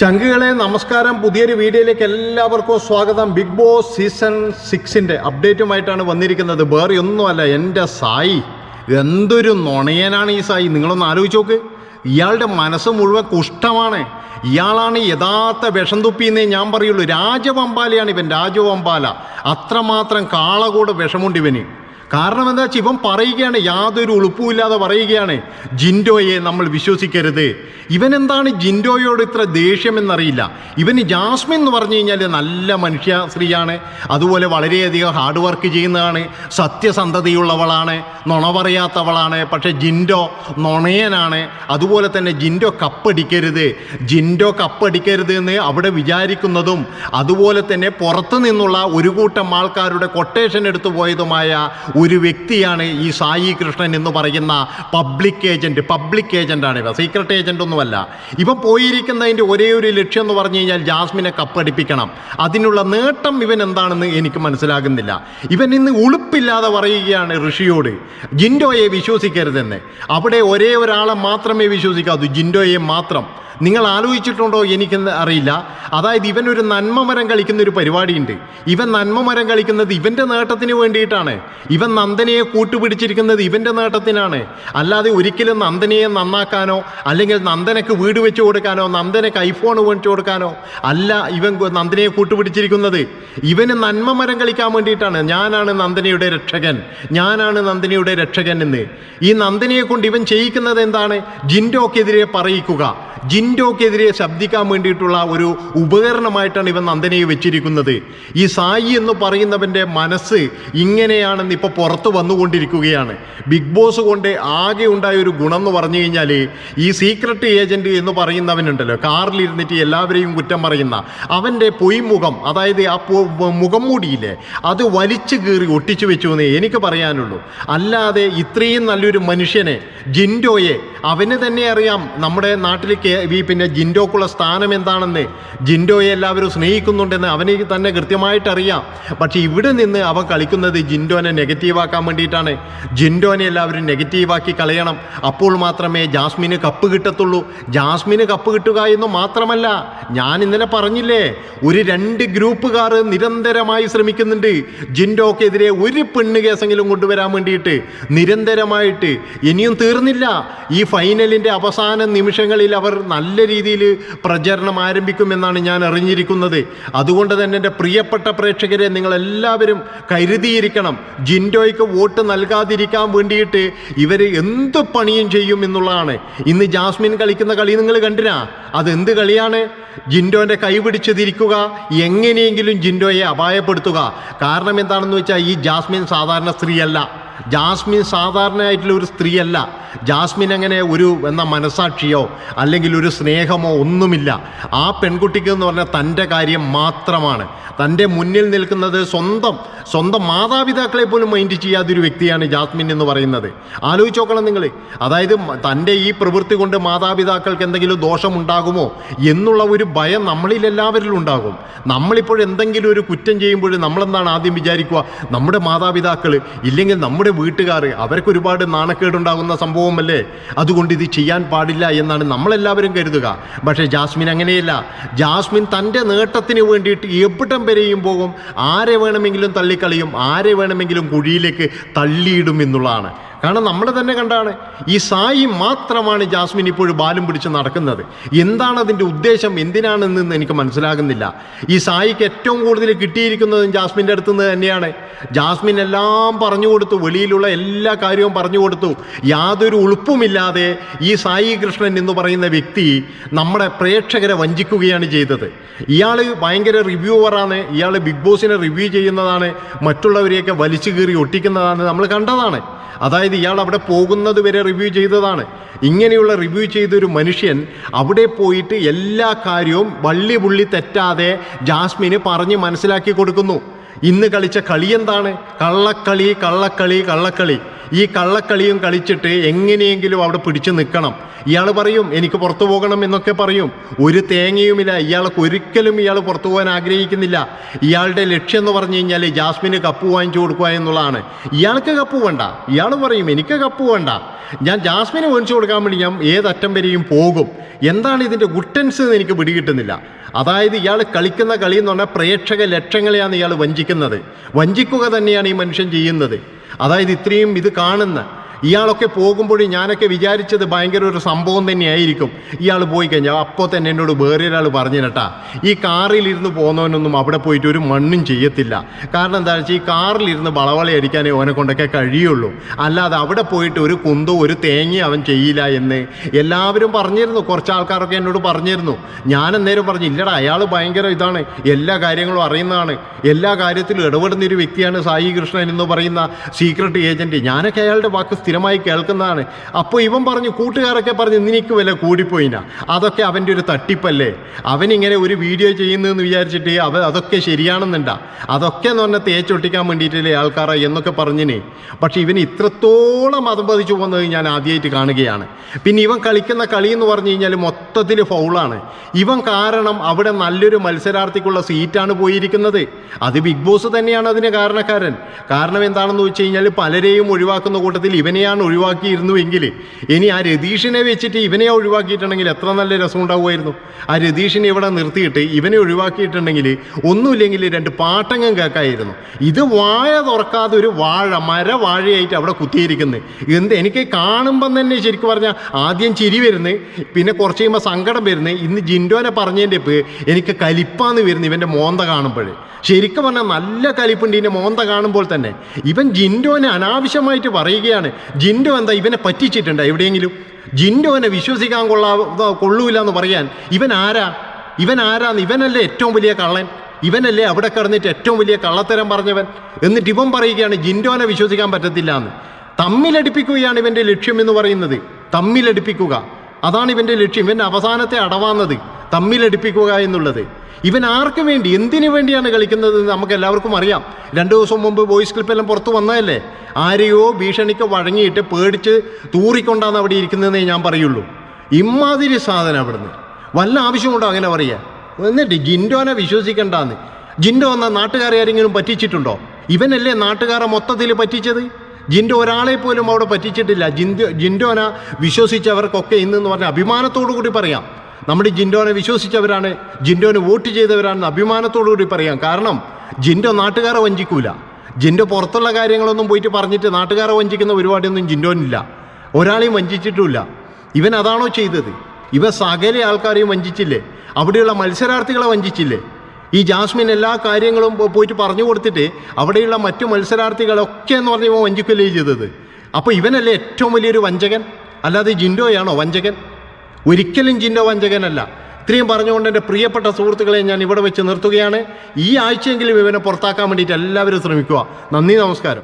ചങ്കുകളെ നമസ്കാരം. പുതിയൊരു വീഡിയോയിലേക്ക് എല്ലാവർക്കും സ്വാഗതം. ബിഗ് ബോസ് സീസൺ സിക്സിന്റെ അപ്ഡേറ്റുമായിട്ടാണ് വന്നിരിക്കുന്നത്. വേറെ ഒന്നുമല്ല എന്റെ സായി. എന്തൊരു നുണയനാണ് ഈ സായി. നിങ്ങളൊന്ന് ആലോചിച്ച് നോക്ക്. ഇയാളുടെ മനസ്സ് മുഴുവൻ കുഷ്ഠമാണ്. ഇയാളാണ് യഥാർത്ഥ വിഷം തുപ്പിയെന്നേ ഞാൻ പറയുള്ളൂ. രാജവമ്പാലയാണ് ഇവൻ. രാജവമ്പാല. അത്രമാത്രം കാളകൂട് വിഷമുണ്ട് ഇവന്. കാരണം എന്താ വെച്ചാൽ ഇവൻ പറയുകയാണ് യാതൊരു ഉളുപ്പുമില്ലാതെ പറയുകയാണ്. ജിൻഡോയെ നമ്മൾ വിശ്വസിക്കരുത്. ഇവൻ എന്താണ് ജിൻഡോയോട് ഇത്ര ദേഷ്യമെന്നറിയില്ല. ഇവന് ജാസ്മിൻ എന്ന് പറഞ്ഞു കഴിഞ്ഞാൽ നല്ല മനുഷ്യ സ്ത്രീയാണ്. അതുപോലെ വളരെയധികം ഹാർഡ് വർക്ക് ചെയ്യുന്നതാണ്. സത്യസന്ധതയുള്ളവളാണ്. നുണ പറയാത്തവളാണ്. പക്ഷേ ജിൻഡോ നുണയനാണ്. അതുപോലെ തന്നെ ജിൻഡോ കപ്പടിക്കരുത്. ജിൻഡോ കപ്പടിക്കരുത് എന്ന് അവിടെ വിചാരിക്കുന്നതും അതുപോലെ തന്നെ പുറത്തു നിന്നുള്ള ഒരു കൂട്ടം ആൾക്കാരുടെ കൊട്ടേഷൻ എടുത്തു പോയതുമായ ഒരു വ്യക്തിയാണ് ഈ സായി കൃഷ്ണൻ എന്ന് പറയുന്ന പബ്ലിക് ഏജന്റ് പബ്ലിക് ഏജന്റാണ് ഇവ. സീക്രട്ട് ഏജന്റ് ഒന്നുമല്ല. ഇപ്പം പോയിരിക്കുന്നതിന്റെ ഒരേ ഒരു ലക്ഷ്യം എന്ന് പറഞ്ഞു കഴിഞ്ഞാൽ ജാസ്മിനെ കപ്പടിപ്പിക്കണം. അതിനുള്ള നേട്ടം ഇവൻ എന്താണെന്ന് എനിക്ക് മനസ്സിലാകുന്നില്ല. ഇവൻ ഇന്ന് ഉളുപ്പില്ലാതെ പറയുകയാണ് ഋഷിയോട് ജിൻഡോയെ വിശ്വസിക്കരുതെന്ന്. അവിടെ ഒരേ ഒരാളെ മാത്രമേ വിശ്വസിക്കാവൂ. ജിൻഡോയെ മാത്രം. നിങ്ങൾ ആലോചിച്ചിട്ടുണ്ടോ എനിക്ക് അറിയില്ല. അതായത് ഇവൻ ഒരു നന്മ മരം കളിക്കുന്ന ഒരു പരിപാടിയുണ്ട്. ഇവൻ നന്മ മരം കളിക്കുന്നത് ഇവന്റെ നേട്ടത്തിന് വേണ്ടിയിട്ടാണ്. ഇവൻ നന്ദനയെ കൂട്ടുപിടിച്ചിരിക്കുന്നത് ഇവന്റെ നേട്ടത്തിനാണ്. അല്ലാതെ ഒരിക്കലും നന്ദനയെ നന്നാക്കാനോ അല്ലെങ്കിൽ നന്ദനക്ക് വീട് വെച്ച് കൊടുക്കാനോ നന്ദനക്ക് ഐഫോൺ മേടിച്ചു കൊടുക്കാനോ അല്ല ഇവൻ നന്ദനയെ കൂട്ടുപിടിച്ചിരിക്കുന്നത്. ഇവന് നന്മ മരം കളിക്കാൻ വേണ്ടിയിട്ടാണ്. ഞാനാണ് നന്ദനയുടെ രക്ഷകൻ. ഞാനാണ് നന്ദനയുടെ രക്ഷകൻ എന്ന്. ഈ നന്ദനയെ കൊണ്ട് ഇവൻ ചെയ്യിക്കുന്നത് എന്താണ്? ജിൻഡോക്കെതിരെ പറയിക്കുക. ജിൻഡോക്കെതിരെ ശബ്ദിക്കാൻ വേണ്ടിയിട്ടുള്ള ഒരു ഉപകരണമായിട്ടാണ് ഇവൻ നന്ദനയെ വെച്ചിരിക്കുന്നത്. ഈ സായി എന്ന് പറയുന്നവന്റെ മനസ്സ് ഇങ്ങനെയാണെന്ന് ഇപ്പോൾ പുറത്ത് വന്നുകൊണ്ടിരിക്കുകയാണ്. ബിഗ് ബോസ് കൊണ്ട് ആകെ ഉണ്ടായ ഒരു ഗുണം എന്ന് പറഞ്ഞു കഴിഞ്ഞാൽ ഈ സീക്രട്ട് ഏജന്റ് എന്ന് പറയുന്നവനുണ്ടല്ലോ. കാറിലിരുന്നിട്ട് എല്ലാവരെയും കുറ്റം പറയുന്ന അവന്റെ പൊയ്മുഖം അതായത് ആ മുഖം മൂടിയില്ലേ അത് വലിച്ചു കീറി ഒട്ടിച്ചു വെച്ചു എന്ന് എനിക്ക് പറയാനുള്ളൂ. അല്ലാതെ ഇത്രയും നല്ലൊരു മനുഷ്യനെ ജിൻഡോയെ അവന് തന്നെ അറിയാം നമ്മുടെ നാട്ടിൽ ഈ പിന്നെ ജിൻഡോക്കുള്ള സ്ഥാനം എന്താണെന്ന് ജിൻഡോയെ എല്ലാവരും സ്നേഹിക്കുന്നുണ്ടെന്ന് അവന് തന്നെ കൃത്യമായിട്ട് അറിയാം പക്ഷെ ഇവിടെ നിന്ന് അവൻ കളിക്കുന്നത് ജിൻഡോനെ നെഗറ്റീവാക്കാൻ വേണ്ടിയിട്ടാണ്. ജിൻഡോനെ എല്ലാവരും നെഗറ്റീവാക്കി കളയണം. അപ്പോൾ മാത്രമേ ജാസ്മിന് കപ്പ് കിട്ടത്തുള്ളൂ. ജാസ്മിന് കപ്പ് കിട്ടുക എന്ന് മാത്രമല്ല ഞാൻ ഇന്നലെ പറഞ്ഞില്ലേ ഒരു രണ്ട് ഗ്രൂപ്പുകാർ നിരന്തരമായി ശ്രമിക്കുന്നുണ്ട്. ജിൻഡോക്കെതിരെ ഒരു പെണ്ണ് കേസെങ്കിലും കൊണ്ടുവരാൻ വേണ്ടിയിട്ട്. നിരന്തരമായിട്ട്. ഇനിയും തീർന്നില്ല. ഈ ഫൈനലിന്റെ അവസാന നിമിഷങ്ങളിൽ അവർ നല്ല രീതിയിൽ പ്രചരണം ആരംഭിക്കുമെന്നാണ് ഞാൻ അറിഞ്ഞിരിക്കുന്നത്. അതുകൊണ്ട് തന്നെ എന്റെ പ്രിയപ്പെട്ട പ്രേക്ഷകരെ നിങ്ങളെല്ലാവരും കരുതിയിരിക്കണം ജിൻഡോയ്ക്ക് വോട്ട് നൽകാതിരിക്കാൻ വേണ്ടിയിട്ട് ഇവർ എന്ത് പണിയും ചെയ്യും എന്നുള്ളതാണ്. ഇന്ന് ജാസ്മിൻ കളിക്കുന്ന കളി നിങ്ങൾ കണ്ടിനാ? അതെന്ത് കളിയാണ്? ജിൻഡോന്റെ കൈ പിടിച്ച് തിരിക്കുക എങ്ങനെയെങ്കിലും ജിൻഡോയെ അപായപ്പെടുത്തുക. കാരണം എന്താണെന്ന് വെച്ചാൽ ഈ ജാസ്മിൻ സാധാരണ സ്ത്രീയല്ല. ജാസ്മിൻ സാധാരണയായിട്ടുള്ള ഒരു സ്ത്രീയല്ല. ജാസ്മിൻ അങ്ങനെ ഒരു എന്ന മനസാക്ഷിയോ അല്ലെങ്കിൽ ഒരു സ്നേഹമോ ഒന്നുമില്ല. ആ പെൺകുട്ടിക്ക് എന്ന് പറഞ്ഞാൽ തന്റെ കാര്യം മാത്രമാണ്. തന്റെ മുന്നിൽ നിൽക്കുന്നത് സ്വന്തം സ്വന്തം മാതാപിതാക്കളെ പോലും മൈൻഡ് ചെയ്യാത്തൊരു വ്യക്തിയാണ് ജാസ്മിൻ എന്ന് പറയുന്നത്. ആലോചിച്ച് നോക്കണം നിങ്ങൾ അതായത് തന്റെ ഈ പ്രവൃത്തി കൊണ്ട് മാതാപിതാക്കൾക്ക് എന്തെങ്കിലും ദോഷമുണ്ടാകുമോ എന്നുള്ള ഒരു ഭയം നമ്മളിൽ എല്ലാവരിലും ഉണ്ടാകും. നമ്മളിപ്പോൾ എന്തെങ്കിലും ഒരു കുറ്റം ചെയ്യുമ്പോൾ നമ്മളെന്താണ് ആദ്യം വിചാരിക്കുക? നമ്മുടെ മാതാപിതാക്കൾ ഇല്ലെങ്കിൽ നമ്മുടെ വീട്ടുകാർ അവർക്ക് ഒരുപാട് നാണക്കേടുണ്ടാകുന്ന സംഭവമല്ലേ? അതുകൊണ്ട് ഇത് ചെയ്യാൻ പാടില്ല എന്നാണ് നമ്മളെല്ലാവരും കരുതുക. പക്ഷേ ജാസ്മിൻ അങ്ങനെയല്ല. ജാസ്മിൻ തന്റെ നേട്ടത്തിന് വേണ്ടിയിട്ട് എവിടം വരെയും പോകും. ആരെ വേണമെങ്കിലും തള്ളിക്കളിയും ആരെ വേണമെങ്കിലും കുഴിയിലേക്ക് തള്ളിയിടും എന്നുള്ളതാണ്. കാരണം നമ്മൾ തന്നെ കണ്ടാണ്. ഈ സായി മാത്രമാണ് ജാസ്മിൻ ഇപ്പോഴും ബാലും പിടിച്ച് നടക്കുന്നത്. എന്താണ് അതിന്റെ ഉദ്ദേശം? എന്തിനാണെന്ന് എനിക്ക് മനസ്സിലാകുന്നില്ല. ഈ സായിക്ക് ഏറ്റവും കൂടുതൽ കിട്ടിയിരിക്കുന്നതും ജാസ്മിന്റെ അടുത്ത് നിന്ന് തന്നെയാണ്. ജാസ്മിൻ എല്ലാം പറഞ്ഞു കൊടുത്തു വെളിയിലുള്ള എല്ലാ കാര്യവും പറഞ്ഞു കൊടുത്തു. യാതൊരു ഉളുപ്പുമില്ലാതെ ഈ സായി കൃഷ്ണൻ എന്ന് പറയുന്ന വ്യക്തി നമ്മുടെ പ്രേക്ഷകരെ വഞ്ചിക്കുകയാണ് ചെയ്തത്. ഇയാൾ ഭയങ്കര റിവ്യൂവറാണ്. ഇയാൾ ബിഗ് ബോസിനെ റിവ്യൂ ചെയ്യുന്നതാണ്. മറ്റുള്ളവരെയൊക്കെ വലിച്ചു കീറി ഒട്ടിക്കുന്നതാണ് നമ്മൾ കണ്ടതാണ്. അതായത് ഇയാൾ അവിടെ പോകുന്നത് വരെ റിവ്യൂ ചെയ്തതാണ്. ഇങ്ങനെയുള്ള റിവ്യൂ ചെയ്തൊരു മനുഷ്യൻ അവിടെ പോയിട്ട് എല്ലാ കാര്യവും വള്ളി പുള്ളി തെറ്റാതെ ജാസ്മിന് പറഞ്ഞ് മനസ്സിലാക്കി കൊടുക്കുന്നു. ഇന്ന് കളിച്ച കളി എന്താണ്? കള്ളക്കളി കള്ളക്കളി കള്ളക്കളി. ഈ കള്ളക്കളിയും കളിച്ചിട്ട് എങ്ങനെയെങ്കിലും അവിടെ പിടിച്ചു നിൽക്കണം. ഇയാൾ പറയും എനിക്ക് പുറത്തു പോകണം എന്നൊക്കെ പറയും. ഒരു തേങ്ങയുമില്ല. ഇയാൾക്ക് ഒരിക്കലും ഇയാൾ പുറത്തു പോകാൻ ആഗ്രഹിക്കുന്നില്ല. ഇയാളുടെ ലക്ഷ്യം എന്ന് പറഞ്ഞു കഴിഞ്ഞാൽ ജാസ്മിന് കപ്പ് വാങ്ങിച്ചു കൊടുക്കുക എന്നുള്ളതാണ്. ഇയാൾക്ക് കപ്പ് വേണ്ട. ഇയാൾ പറയും എനിക്ക് കപ്പ് വേണ്ട. ഞാൻ ജാസ്മിന് മേടിച്ചു കൊടുക്കാൻ വേണ്ടി ഞാൻ ഏതറ്റം വരെയും പോകും. എന്താണ് ഇതിന്റെ ഗുട്ടൻസ് എന്ന് എനിക്ക് പിടികിട്ടുന്നില്ല. അതായത് ഇയാൾ കളിക്കുന്ന കളി എന്ന് പറഞ്ഞാൽ പ്രേക്ഷക ലക്ഷങ്ങളെയാണ് ഇയാൾ വഞ്ചിക്കുന്നത്. വഞ്ചിക്കുക തന്നെയാണ് ഈ മനുഷ്യൻ ചെയ്യുന്നത്. അതായത് ഇത്രയും ഇത് കാണുന്ന ഇയാളൊക്കെ പോകുമ്പോഴും ഞാനൊക്കെ വിചാരിച്ചത് ഭയങ്കര ഒരു സംഭവം തന്നെയായിരിക്കും. ഇയാൾ പോയി കഴിഞ്ഞാൽ അപ്പോൾ തന്നെ എന്നോട് വേറെ ഒരാൾ പറഞ്ഞു കേട്ടാ ഈ കാറിലിരുന്ന് പോകുന്നവനൊന്നും അവിടെ പോയിട്ട് ഒരു മണ്ണും ചെയ്യത്തില്ല. കാരണം എന്താ വെച്ചാൽ ഈ കാറിലിരുന്ന് വളവള അടിക്കാനേ ഓനെ കൊണ്ടൊക്കെ കഴിയുള്ളൂ. അല്ലാതെ അവിടെ പോയിട്ട് ഒരു കുന്തോ ഒരു തേങ്ങ അവൻ ചെയ്യില്ല എന്ന് എല്ലാവരും പറഞ്ഞിരുന്നു. കുറച്ച് ആൾക്കാരൊക്കെ എന്നോട് പറഞ്ഞിരുന്നു. ഞാൻ അന്നേരം പറഞ്ഞു ഇല്ലടാ അയാൾ ഭയങ്കര ഇതാണ്. എല്ലാ കാര്യങ്ങളും അറിയുന്നതാണ്. എല്ലാ കാര്യത്തിലും ഇടപെടുന്ന ഒരു വ്യക്തിയാണ് സായി കൃഷ്ണൻ എന്ന് പറയുന്ന സീക്രട്ട് ഏജന്റ് ഞാനൊക്കെ അയാളുടെ വാക്ക് സ്ഥിരമായി കേൾക്കുന്നതാണ്. അപ്പോൾ ഇവൻ പറഞ്ഞു കൂട്ടുകാരൊക്കെ പറഞ്ഞു നിനക്ക് വില കൂടിപ്പോയിന? അതൊക്കെ അവന്റെ ഒരു തട്ടിപ്പല്ലേ? അവനിങ്ങനെ ഒരു വീഡിയോ ചെയ്യുന്നതെന്ന് വിചാരിച്ചിട്ട് അവ അതൊക്കെ ശരിയാണെന്നുണ്ടാ? അതൊക്കെ എന്ന് പറഞ്ഞാൽ തേച്ചൊട്ടിക്കാൻ വേണ്ടിയിട്ടില്ലേ ആൾക്കാരാ എന്നൊക്കെ പറഞ്ഞിനെ. പക്ഷേ ഇവൻ ഇത്രത്തോളം മതം പതിച്ചു പോകുന്നത് ഞാൻ ആദ്യമായിട്ട് കാണുകയാണ്. പിന്നെ ഇവൻ കളിക്കുന്ന കളി എന്ന് പറഞ്ഞു കഴിഞ്ഞാൽ മൊത്തത്തിൽ ഫൗളാണ്. ഇവൻ കാരണം അവിടെ നല്ലൊരു മത്സരാർത്ഥിക്കുള്ള സീറ്റാണ് പോയിരിക്കുന്നത്. അത് ബിഗ് ബോസ് തന്നെയാണ് അതിന് കാരണക്കാരൻ. കാരണം എന്താണെന്ന് വെച്ച് കഴിഞ്ഞാൽ പലരെയും ഒഴിവാക്കുന്ന കൂട്ടത്തിൽ ഇവനെയാണ് ഒഴിവാക്കിയിരുന്നുവെങ്കിൽ ഇനി ആ രതീഷിനെ വെച്ചിട്ട് ഇവനെ ഒഴിവാക്കിയിട്ടുണ്ടെങ്കിൽ എത്ര നല്ല രസം ഉണ്ടാവുമായിരുന്നു ആ രതീഷിനെ ഇവിടെ നിർത്തിയിട്ട് ഇവനെ ഒഴിവാക്കിയിട്ടുണ്ടെങ്കിൽ ഒന്നുമില്ലെങ്കിൽ രണ്ട് പാട്ടങ്ങം കേൾക്കായിരുന്നു. ഇത് വാഴ തുറക്കാതെ ഒരു വാഴ മര വാഴയായിട്ട് അവിടെ കുത്തിയിരിക്കുന്നത് എന്ത് എനിക്ക് കാണുമ്പം തന്നെ ശരിക്കും പറഞ്ഞാൽ ആദ്യം ചിരി വരുന്നത് പിന്നെ കുറച്ച് കഴിയുമ്പോൾ സങ്കടം വരുന്നത് ഇന്ന് ജിൻഡോനെ പറഞ്ഞതിന്റെ ഇപ്പ് എനിക്ക് കലിപ്പാന്ന് വരുന്നത് ഇവന്റെ മോന്ത കാണുമ്പോൾ ശരിക്കും പറഞ്ഞാൽ നല്ല കലിപ്പുണ്ട് ഇതിന്റെ മോന്ത കാണുമ്പോൾ തന്നെ. ഇവൻ ജിൻഡോനെ അനാവശ്യമായിട്ട് പറയുകയാണ്. ജിൻഡോ എന്താ ഇവനെ പറ്റിച്ചിട്ടുണ്ട് എവിടെയെങ്കിലും? ജിൻഡോനെ വിശ്വസിക്കാൻ കൊള്ളാ കൊള്ളൂല എന്ന് പറയാൻ. ഇവൻ ആരാ? ഇവൻ ആരാന്ന്? ഇവനല്ലേ ഏറ്റവും വലിയ കള്ളൻ. ഇവനല്ലേ അവിടെ കിടന്നിട്ട് ഏറ്റവും വലിയ കള്ളത്തരം പറഞ്ഞവൻ? എന്നിട്ട് ഇവൻ പറയുകയാണ് ജിൻഡോനെ വിശ്വസിക്കാൻ പറ്റത്തില്ല എന്ന് തമ്മിലടിപ്പിക്കുകയാണ് ഇവന്റെ ലക്ഷ്യം എന്ന് പറയുന്നത്. തമ്മിലടിപ്പിക്കുക. അതാണ് ഇവന്റെ ലക്ഷ്യം. ഇവന്റെ അവസാനത്തെ അടവാന്നത്. തമ്മിലടിപ്പിക്കുക എന്നുള്ളത്. ഇവൻ ആർക്ക് വേണ്ടി എന്തിനു വേണ്ടിയാണ് കളിക്കുന്നത് നമുക്ക് എല്ലാവർക്കും അറിയാം. രണ്ട് ദിവസം മുമ്പ് വോയിസ് ക്ലിപ്പെല്ലാം പുറത്തു വന്നതല്ലേ? ആരെയോ ഭീഷണിക്ക് വഴങ്ങിയിട്ട് പേടിച്ച് തൂറിക്കൊണ്ടാണ് അവിടെ ഇരിക്കുന്നതെന്നേ ഞാൻ പറയുള്ളൂ. ഇമ്മാതിരി സാധനം അവിടുന്ന്. വല്ല ആവശ്യമുണ്ടോ അങ്ങനെ പറയാ എന്നിട്ട് ജിൻഡോനെ വിശ്വസിക്കണ്ടെന്ന്. ജിൻഡോ എന്ന നാട്ടുകാരെ ആരെങ്കിലും പറ്റിച്ചിട്ടുണ്ടോ? ഇവനല്ലേ നാട്ടുകാരെ മൊത്തത്തിൽ പറ്റിച്ചത്? ജിൻഡോ ഒരാളെ പോലും അവിടെ പറ്റിച്ചിട്ടില്ല. ജിൻഡോ ജിൻഡോന വിശ്വസിച്ചവർക്കൊക്കെ ഇന്നെന്ന് പറഞ്ഞ അഭിമാനത്തോടു കൂടി പറയാം. നമ്മുടെ ജിൻഡോനെ വിശ്വസിച്ചവരാണ് ജിൻഡോന് വോട്ട് ചെയ്തവരാണെന്ന് അഭിമാനത്തോടു കൂടി പറയാം. കാരണം ജിൻഡോ നാട്ടുകാരെ വഞ്ചിക്കൂല. ജിൻഡോ പുറത്തുള്ള കാര്യങ്ങളൊന്നും പോയിട്ട് പറഞ്ഞിട്ട് നാട്ടുകാരെ വഞ്ചിക്കുന്ന പരിപാടിയൊന്നും ജിൻഡോനില്ല. ഒരാളെയും വഞ്ചിച്ചിട്ടുമില്ല. ഇവൻ അതാണോ ചെയ്തത്? ഇവ സകല ആൾക്കാരെയും വഞ്ചിച്ചില്ലേ? അവിടെയുള്ള മത്സരാർത്ഥികളെ വഞ്ചിച്ചില്ലേ? ഈ ജാസ്മിൻ എല്ലാ കാര്യങ്ങളും പോയിട്ട് പറഞ്ഞു കൊടുത്തിട്ട് അവിടെയുള്ള മറ്റു മത്സരാർത്ഥികളൊക്കെ എന്ന് പറഞ്ഞ് ഇവൻ വഞ്ചിക്കുകയല്ലേ ചെയ്തത്? അപ്പോൾ ഇവനല്ലേ ഏറ്റവും വലിയൊരു വഞ്ചകൻ? അല്ലാതെ ജിൻഡോയാണോ വഞ്ചകൻ? ഒരിക്കലും ജിൻഡോ വഞ്ചകനല്ല. ഇത്രയും പറഞ്ഞുകൊണ്ട് എന്റെ പ്രിയപ്പെട്ട സുഹൃത്തുക്കളെ ഞാൻ ഇവിടെ വെച്ച് നിർത്തുകയാണ്. ഈ ആഴ്ചയെങ്കിലും ഇവനെ പുറത്താക്കാൻ വേണ്ടിയിട്ട് എല്ലാവരും ശ്രമിക്കുക. നന്ദി നമസ്കാരം.